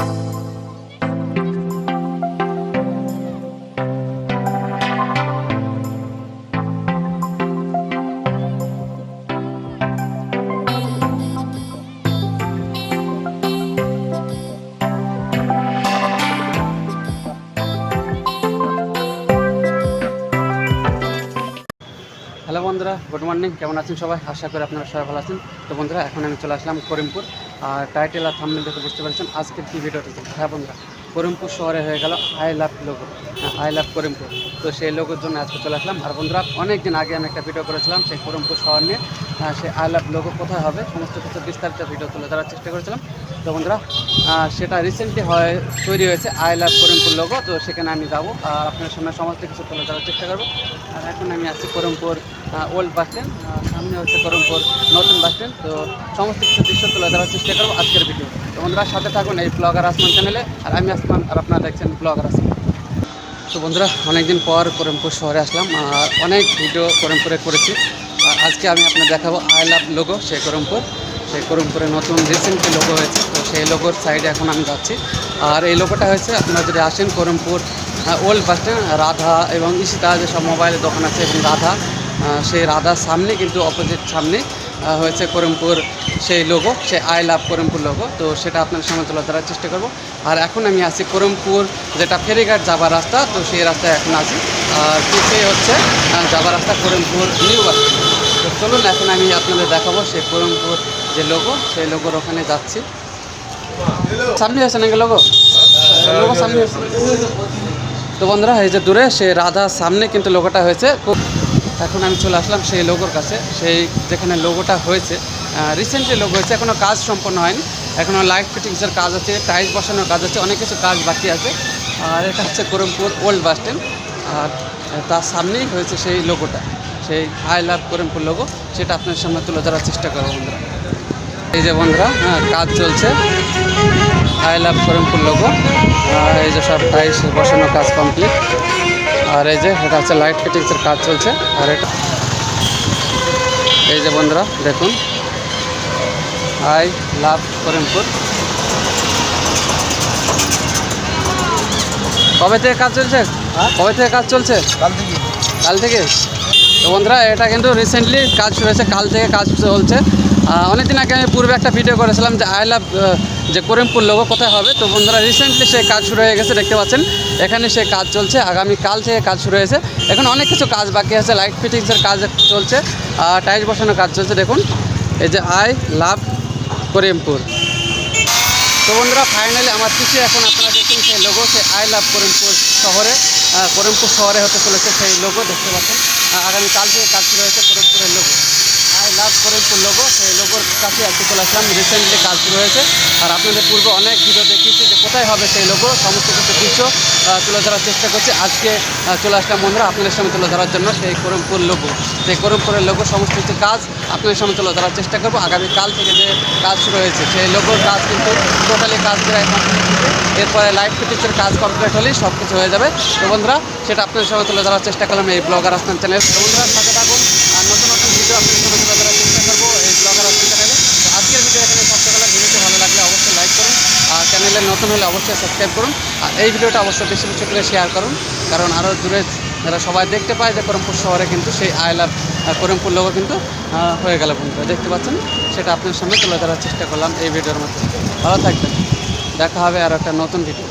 Bye. Hello বন্ধুরা good morning. কেমন আছেন সবাই? আশা করি আপনারা সবাই ভালো আছেন। তো বন্ধুরা এখন আমি চলে আসলাম করিমপুর। আর টাইটেল আর থামনেল দেখে বুঝতে পারছেন আজকের কী ভিডিওটা হ্যাঁ বন্ধুরা করিমপুর শহরে হয়ে গেল I love logo I love Karimpur. তো সেই লোগোর জন্য আজকে চলে আসলাম। আর বন্ধুরা অনেক দিন আগে আমি একটা ভিডিও করেছিলাম সেই করিমপুর শহর নিয়ে। আহ, সেই আই লাভ লোগো কোথায় হবে? সমস্ত কিছু বিস্তারিত ভিডিও তুলে ধরার চেষ্টা করেছিলাম। তো বন্ধুরা সেটা রিসেন্টলি হয়, তৈরি হয়েছে আই লাভ করিমপুর লোগো তো সেখানে আমি যাব। আর আপনার সামনে সমস্ত কিছু তুলে ধরার চেষ্টা করব। আর এখন আমি আছি করিমপুর ওল্ড বাস স্ট্যান্ড সামনে হচ্ছে করিমপুর নতুন বাস স্ট্যান্ড তো সমস্ত কিছু দৃশ্য তুলে ধরার চেষ্টা করব আজকের ভিডিও তো। বন্ধুরা, সাথে থাকুন এই ব্লগার আসমান চ্যানেলে আর আমি আসমান আর আপনারা দেখছেন ব্লগার আসমান তো বন্ধুরা, অনেকদিন পর করিমপুর শহরে আসলাম। আর অনেক ভিডিও করিমপুরে করেছি। আর আজকে আমি আপনার দেখাবো আই লাভ লোগো সেই করিমপুর সেই করিমপুরে নতুন রিসেন্টলি লোগো হয়েছে, তো সেই লোগোর সাইডে এখন আমি যাচ্ছি। আর এই লোগোটা হয়েছে, আপনারা যদি আসেন Karimpur old bus stand Radha এবং ইশিতা যেসব মোবাইলের দোকান আছে, এবং রাধা সেই রাধার সামনে কিন্তু অপোজিট সামনে হয়েছে করিমপুর সেই লোগো সে আই লাভ করিমপুর লোগো তো সেটা আপনার সামনে তুলে ধরার চেষ্টা করব। আর এখন আমি আছি করিমপুর যেটা ফেরিঘাট যাবার রাস্তা, তো সেই রাস্তায় এখন আছি। আর পিছিয়ে হচ্ছে যাবার রাস্তা করিমপুর নিউ বাস চলুন, এখন আমি আপনাদের দেখাবো সেই করিমপুর যে লোগো সেই লোগোর ওখানে যাচ্ছি। সামনে আছে নাকি লোগো লোগো সামনে আছে। তো বন্ধুরা, এই যে দূরে সে রাধার সামনে কিন্তু লোগোটা হয়েছে। খুব এখন আমি চলে আসলাম সেই লোগোর কাছে। সেই যেখানে লোগোটা হয়েছে রিসেন্টলি লোগো হয়েছে এখনও কাজ সম্পন্ন হয়নি। এখনও লাইট ফিটিংসের কাজ আছে টাইলস বসানোর কাজ আছে, অনেক কিছু কাজ বাকি আছে। আর এটা হচ্ছে করিমপুর ওল্ড বাস স্ট্যান্ড আর তার সামনেই হয়েছে সেই লোগোটা সেই আই লাভ করিমপুর লোগো সেটা আপনার সামনে তুলে ধরার চেষ্টা করব বন্ধুরা। এই যে বন্ধুরা হ্যাঁ কাজ চলছে। আই লাভ করিমপুর লোগো এই যে সব টাইলস বসানো কাজ কমপ্লিট। আর এই যে এটা হচ্ছে লাইট ফিটিংসের কাজ চলছে আর এটা এই যে বন্ধুরা দেখুন। আই লাভ করিমপুর কবে থেকে কাজ চলছে? কবে থেকে কাজ চলছে? কাল থেকে। কাল থেকে? তো বন্ধুরা, এটা কিন্তু রিসেন্টলি কাজ শুরু হয়েছে, কাল থেকে কাজ চলছে। অনেক দিন আগে আমি পূর্বে একটা ভিডিও করেছিলাম যে আই লাভ যে করিমপুর লোগো কোথায় হবে। তো বন্ধুরা রিসেন্টলি সে কাজ শুরু হয়ে গেছে, দেখতে পাচ্ছেন। এখানে সে কাজ চলছে, আগামী কাল থেকে কাজ শুরু হয়েছে। এখন অনেক কিছু কাজ বাকি আছে লাইট ফিটিংসের কাজ চলছে টাইলস বসানোর কাজ চলছে। দেখুন, এই যে আই লাভ করিমপুর। তো বন্ধুরা ফাইনালি আমার পিছিয়ে এখন আপনারা দেখছেন সেই লোগো সেই আই লাভ করিমপুর শহরে করিমপুর শহরে হতে চলেছে সেই লোগো দেখতে পাচ্ছেন। আহ, আগামী কাল থেকে কাজ শুরু হয়েছে করিমপুরের logo. I love Faridpur logo সেই লোগোর কাছে আজকে চলে আসলাম। রিসেন্টলি কাজ শুরু হয়েছে। আর আপনাদের পূর্বে অনেক ভিডিও দেখিয়েছি কোথায় হবে সেই লোগো সমস্ত কিছু দৃশ্য তুলে ধরার চেষ্টা করছি। আজকে চলে আসলাম বন্ধুরা আপনাদের সামনে তুলে ধরার জন্য সেই করিমপুর লোগো সেই করিমপুরের লোগো সমস্ত কিছু কাজ আপনাদের সামনে তুলে ধরার চেষ্টা করব। আগামী কাল থেকে যে কাজ শুরু হয়েছে, সেই লোগোর কাজ কিন্তু টোটালি কাজ কমপ্লিট এরপরে লাইট ফিটিংসের কাজ কমপ্লিট হলেই সব কিছু হয়ে যাবে। বন্ধুরা, সেটা আপনাদের সামনে তুলে ধরার চেষ্টা করলাম এই ব্লগার আসতাম চ্যানেল বন্ধুরা সাথে থাকুন আর নতুন নতুন ভিডিও আপনাদের সামনে তুলে ধরার চেষ্টা করব এই ব্লগার আসতাম চ্যানেলে তো আজকের ভিডিও এখানে সব গেলাম ভিডিওটি ভালো লাগলে অবশ্যই লাইক করুন আর চ্যানেলে নতুন হলে অবশ্যই সাবস্ক্রাইব করুন। আর এই ভিডিওটা অবশ্যই বেশি বেশি করে শেয়ার করুন। কারণ আরও দূরে যারা সবাই দেখতে পায় যে করমপুর শহরে কিন্তু সেই আই লাভ করমপুর লোগো কিন্তু হয়ে গেল বন্ধুরা। দেখতে পাচ্ছেন? সেটা আপনার সামনে তুলে ধরার চেষ্টা করলাম এই ভিডিওর মধ্যে। ভালো থাকবেন। দেখা হবে আর একটা নতুন ভিডিও